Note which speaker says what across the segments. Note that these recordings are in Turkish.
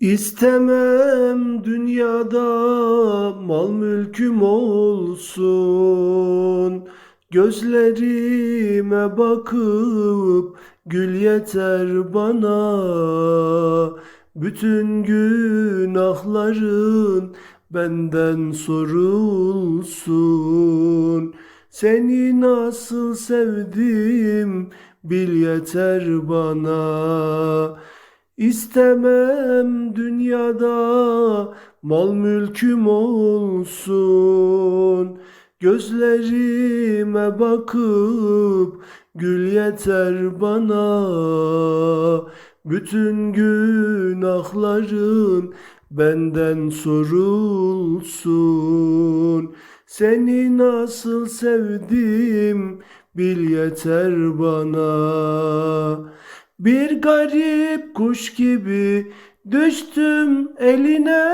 Speaker 1: İstemem dünyada mal mülküm olsun. Gözlerime bakıp gül yeter bana. Bütün günahların benden sorulsun. Seni nasıl sevdim bil yeter bana. İstemem dünyada mal mülküm olsun. Gözlerime bakıp gül yeter bana. Bütün günahların benden sorulsun. Seni nasıl sevdim bil yeter bana. Bir garip kuş gibi düştüm eline.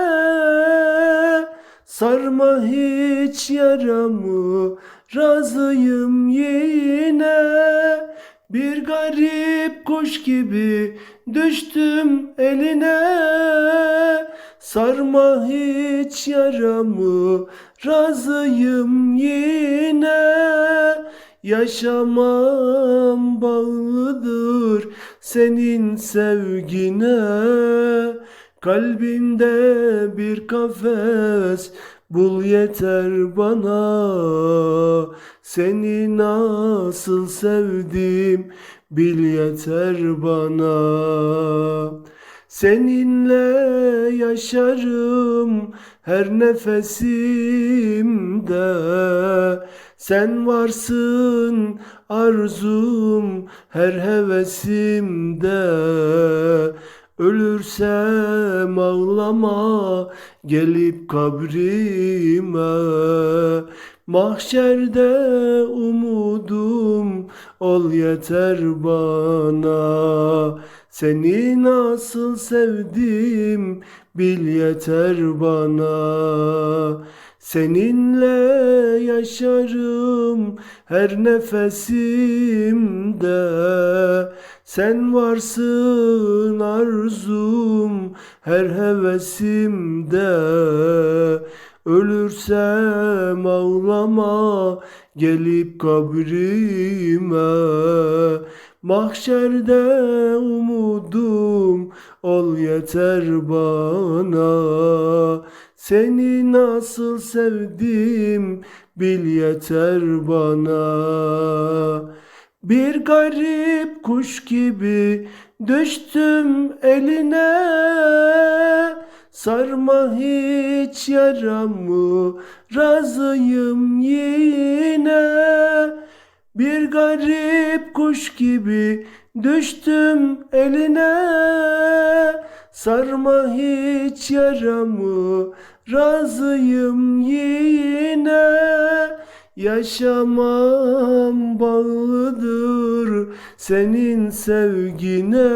Speaker 1: Sarma hiç yaramı razıyım yine. Bir garip kuş gibi düştüm eline. Sarma hiç yaramı razıyım yine Yaşamam bağlıdır senin sevgine. Kalbimde bir kafes bul yeter bana. Seni nasıl sevdim bil yeter bana. Seninle yaşarım her nefesimde Sen varsın arzum her hevesimde. Ölürsem ağlama gelip kabrime. Mahşerde umudum ol yeter bana. Seni nasıl sevdim bil yeter bana Seninle yaşarım her nefesimde. Sen varsın arzum her hevesimde. Ölürsem ağlama gelip kabrime. Mahşerde umudum ol yeter bana Seni nasıl sevdim bil yeter bana. Bir garip kuş gibi düştüm eline. Sarma hiç yaramı razıyım yine. Bir garip kuş gibi düştüm eline Sarma hiç yaramı razıyım yine. Yaşamam bağlıdır senin sevgine.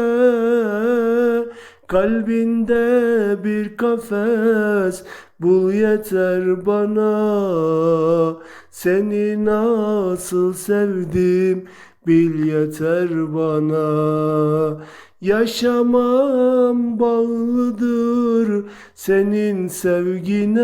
Speaker 1: Kalbinde bir kafes bul yeter bana. Seni nasıl sevdim bil yeter bana Yaşamam bağlıdır senin sevgine.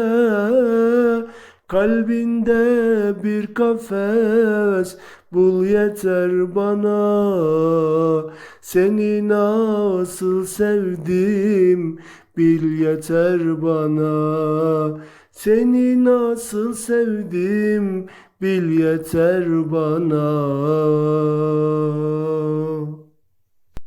Speaker 1: Kalbinde bir kafes bul yeter bana. Seni nasıl sevdim bil yeter bana. Seni nasıl sevdim bil yeter bana